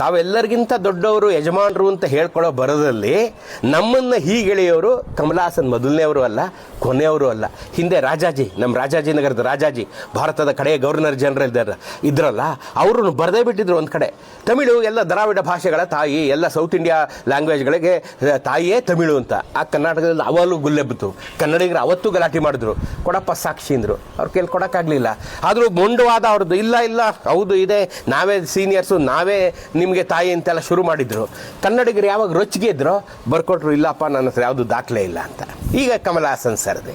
ತಾವೆಲ್ಲರಿಗಿಂತ ದೊಡ್ಡವರು, ಯಜಮಾನರು ಅಂತ ಹೇಳ್ಕೊಳ್ಳೋ ಬರೋದಲ್ಲಿ ನಮ್ಮನ್ನು ಹೀಗೆಳೆಯೋರು ಕಮಲಾಸನ್ ಮೊದಲನೇವರು ಅಲ್ಲ, ಕೊನೆಯವರು ಅಲ್ಲ. ಹಿಂದೆ ರಾಜಾಜಿ ನಮ್ಮ ರಾಜಾಜಿ ನಗರದ ರಾಜಾಜಿ, ಭಾರತದ ಕಡೆಯ ಗವರ್ನರ್ ಜನರಲ್ ಇದ್ದಾರೆ, ಇದ್ರಲ್ಲ ಅವರು ಬರದೇ ಬಿಟ್ಟಿದ್ರು ಒಂದು ಕಡೆ. ತಮಿಳು ಎಲ್ಲ ದ್ರಾವಿಡ ಭಾಷೆಗಳ ತಾಯಿ, ಎಲ್ಲ ಸೌತ್ ಇಂಡಿಯಾ ಲ್ಯಾಂಗ್ವೇಜ್ಗಳಿಗೆ ತಾಯಿಯೇ ತಮಿಳು ಅಂತ. ಆ ಕರ್ನಾಟಕದಲ್ಲಿ ಅವಲು ಗುಲ್ಲೆಬ್ಬಿತು ಕನ್ನಡಿಗರು ಅವತ್ತು ಗಲಾಟೆ ಮಾಡಿದ್ರು. ಕೊಡಪ್ಪ ಸಾಕ್ಷಿ ಅಂದರು. ಅವ್ರ ಕೈಲಿ ಕೊಡೋಕ್ಕಾಗಲಿಲ್ಲ. ಆದರೂ ಮೊಂಡವಾದ ಅವ್ರದ್ದು, ಇಲ್ಲ ಇಲ್ಲ, ಹೌದು, ಇದೆ. ನಾವೇ ಸೀನಿಯರ್ಸು ನಾವೇ ನಿಮಗೆ ತಾಯಿ ಅಂತೆಲ್ಲ ಶುರು ಮಾಡಿದ್ರು. ಕನ್ನಡಿಗರು ಯಾವಾಗ ರೊಚ್ಚಿಗೆ ಇದ್ರೋ, ಬರ್ಕೊಟ್ರು, ಇಲ್ಲಪ್ಪ, ನನ್ನ ಹತ್ರ ಯಾವುದು ದಾಖಲೆ ಇಲ್ಲ ಅಂತ. ಈಗ ಕಮಲ ಹಾಸನ್ ಸರ್ದೆ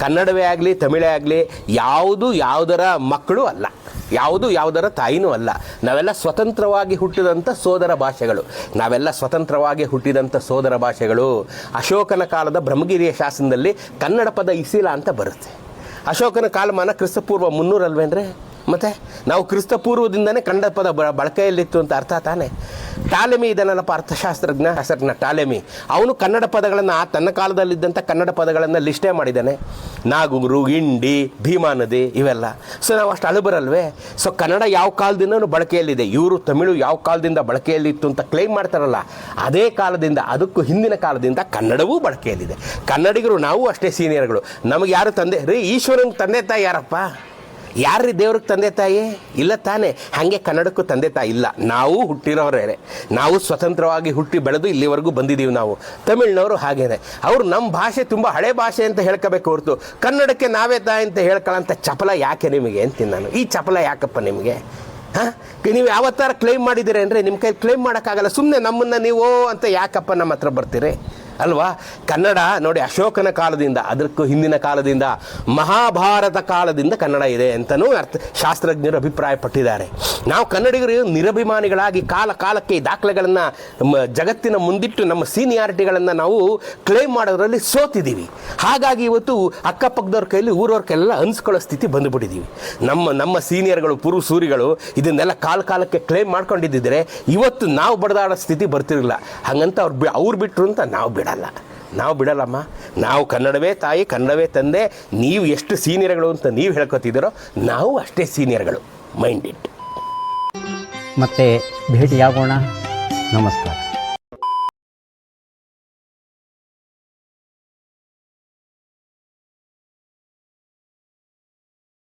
ಕನ್ನಡವೇ ಆಗಲಿ, ತಮಿಳೇ ಆಗಲಿ, ಯಾವುದು ಯಾವುದರ ಮಕ್ಕಳು ಅಲ್ಲ. ಯಾವುದು ಯಾವುದರ ತಾಯಿನೂ ಅಲ್ಲ. ನಾವೆಲ್ಲ ಸ್ವತಂತ್ರವಾಗಿ ಹುಟ್ಟಿದಂಥ ಸೋದರ ಭಾಷೆಗಳು. ನಾವೆಲ್ಲ ಸ್ವತಂತ್ರವಾಗಿ ಹುಟ್ಟಿದಂಥ ಸೋದರ ಭಾಷೆಗಳು. ಅಶೋಕನ ಕಾಲದ ಬ್ರಹ್ಮಗಿರಿಯ ಶಾಸನದಲ್ಲಿ ಕನ್ನಡ ಪದ ಇಸಿಲ ಅಂತ ಬರುತ್ತೆ. ಅಶೋಕನ ಕಾಲಮಾನ ಕ್ರಿಸ್ತಪೂರ್ವ ಮುನ್ನೂರಲ್ವೇನ್ರಿ ಮತ್ತೆ ನಾವು ಕ್ರಿಸ್ತಪೂರ್ವದಿಂದನೇ ಕನ್ನಡ ಪದ ಬಳಕೆಯಲ್ಲಿತ್ತು ಅಂತ ಅರ್ಥ ತಾನೆ? ಟಾಲೆಮಿ ಇದನ್ನಲ್ಲಪ್ಪ ಅರ್ಥಶಾಸ್ತ್ರಜ್ಞ ಶಾಸ್ತ್ರಜ್ಞ ಟಾಲೆಮಿ ಅವನು ಕನ್ನಡ ಪದಗಳನ್ನು ಆ ತನ್ನ ಕಾಲದಲ್ಲಿದ್ದಂಥ ಕನ್ನಡ ಪದಗಳನ್ನು ಲಿಸ್ಟೇ ಮಾಡಿದ್ದಾನೆ. ನಾಗುರು ಇಂಡಿ ಭೀಮಾ ನದಿ ಇವೆಲ್ಲ. ಸೊ ನಾವು ಅಷ್ಟು ಅಳುಬರಲ್ವೇ? ಸೊ ಕನ್ನಡ ಯಾವ ಕಾಲದಿಂದನೂ ಬಳಕೆಯಲ್ಲಿದೆ. ಇವರು ತಮಿಳು ಯಾವ ಕಾಲದಿಂದ ಬಳಕೆಯಲ್ಲಿತ್ತು ಅಂತ ಕ್ಲೈಮ್ ಮಾಡ್ತಾರಲ್ಲ, ಅದೇ ಕಾಲದಿಂದ, ಅದಕ್ಕೂ ಹಿಂದಿನ ಕಾಲದಿಂದ ಕನ್ನಡವೂ ಬಳಕೆಯಲ್ಲಿದೆ. ಕನ್ನಡಿಗರು, ನಾವು ಅಷ್ಟೇ ಸೀನಿಯರ್ಗಳು ನಮಗೆ ಯಾರು ತಂದೆ? ರೀ, ಈಶ್ವರನ ತಂದೆ ತಾಯಿ ಯಾರಪ್ಪ? ಯಾರ್ರೀ ದೇವ್ರಿಗೆ ತಂದೆ ತಾಯಿ? ಇಲ್ಲ ತಾನೇ. ಹಾಗೆ ಕನ್ನಡಕ್ಕೂ ತಂದೆ ತಾಯಿ ಇಲ್ಲ. ನಾವು ಹುಟ್ಟಿರೋರೇ. ನಾವು ಸ್ವತಂತ್ರವಾಗಿ ಹುಟ್ಟಿ ಬೆಳೆದು ಇಲ್ಲಿವರೆಗೂ ಬಂದಿದ್ದೀವಿ ನಾವು. ತಮಿಳ್ನವರು ಹಾಗೇನೆ. ಅವರು ನಮ್ಮ ಭಾಷೆ ತುಂಬ ಹಳೆ ಭಾಷೆ ಅಂತ ಹೇಳ್ಕೋಬೇಕು ಹೊರತು. ಕನ್ನಡಕ್ಕೆ ನಾವೇ ತಾಯಿ ಅಂತ ಹೇಳ್ಕೊಳ್ಳೋಂಥ ಚಪಲ ಯಾಕೆ ನಿಮಗೆ ಅಂತೀನಿ ನಾನು? ಈ ಚಪಲ ಯಾಕಪ್ಪ ನಿಮಗೆ? ಹಾಂ? ನೀವು ಯಾವತ್ತಾರ ಕ್ಲೈಮ್ ಮಾಡಿದ್ದೀರಿ ಅಂದರೆ ನಿಮ್ಮ ಕೈ ಕ್ಲೈಮ್ ಮಾಡೋಕ್ಕಾಗಲ್ಲ. ಸುಮ್ಮನೆ ನಮ್ಮನ್ನು ನೀವು ಅಂತ ಯಾಕಪ್ಪ ನಮ್ಮ ಹತ್ರ ಬರ್ತೀರಿ? ಅಲ್ವಾ? ಕನ್ನಡ ನೋಡಿ ಅಶೋಕನ ಕಾಲದಿಂದ, ಅದಕ್ಕೂ ಹಿಂದಿನ ಕಾಲದಿಂದ, ಮಹಾಭಾರತ ಕಾಲದಿಂದ ಕನ್ನಡ ಇದೆ ಅಂತಲೂ ಅರ್ಥ, ಶಾಸ್ತ್ರಜ್ಞರು ಅಭಿಪ್ರಾಯಪಟ್ಟಿದ್ದಾರೆ. ನಾವು ಕನ್ನಡಿಗರು ನಿರಭಿಮಾನಿಗಳಾಗಿ ಕಾಲ ಕಾಲಕ್ಕೆ ದಾಖಲೆಗಳನ್ನು ಜಗತ್ತಿನ ಮುಂದಿಟ್ಟು ನಮ್ಮ ಸೀನಿಯಾರಿಟಿಗಳನ್ನು ನಾವು ಕ್ಲೇಮ್ ಮಾಡೋದ್ರಲ್ಲಿ ಸೋತಿದ್ದೀವಿ. ಹಾಗಾಗಿ ಇವತ್ತು ಅಕ್ಕಪಕ್ಕದವ್ರ ಕೈಯಲ್ಲಿ ಊರವ್ರ ಕೈಲೆಲ್ಲ ಅನ್ಸ್ಕೊಳ್ಳೋ ಸ್ಥಿತಿ ಬಂದುಬಿಟ್ಟಿದ್ದೀವಿ. ನಮ್ಮ ನಮ್ಮ ಸೀನಿಯರ್ಗಳು ಪುರು ಸೂರಿಗಳು ಇದನ್ನೆಲ್ಲ ಕಾಲ ಕಾಲಕ್ಕೆ ಕ್ಲೇಮ್ ಮಾಡ್ಕೊಂಡಿದ್ದಿದ್ರೆ ಇವತ್ತು ನಾವು ಬಡದಾಡೋ ಸ್ಥಿತಿ ಬರ್ತಿರಲಿಲ್ಲ. ಹಾಗಂತ ಅವ್ರು ಬಿ, ಅವ್ರು ಬಿಟ್ಟರು ಅಂತ ನಾವು ಬಿಡಲ್ಲ ನಾವು ಬಿಡಲ್ಲಮ್ಮ. ನಾವು ಕನ್ನಡವೇ ತಾಯಿ, ಕನ್ನಡವೇ ತಂದೆ. ನೀವು ಎಷ್ಟು ಸೀನಿಯರ್ಗಳು ಅಂತ ನೀವು ಹೇಳ್ಕೊತಿದ್ದೀರೋ ನಾವು ಅಷ್ಟೇ ಸೀನಿಯರ್ಗಳು. Mind it. ಮತ್ತೆ ಭೇಟಿಯಾಗೋಣ. ನಮಸ್ಕಾರ.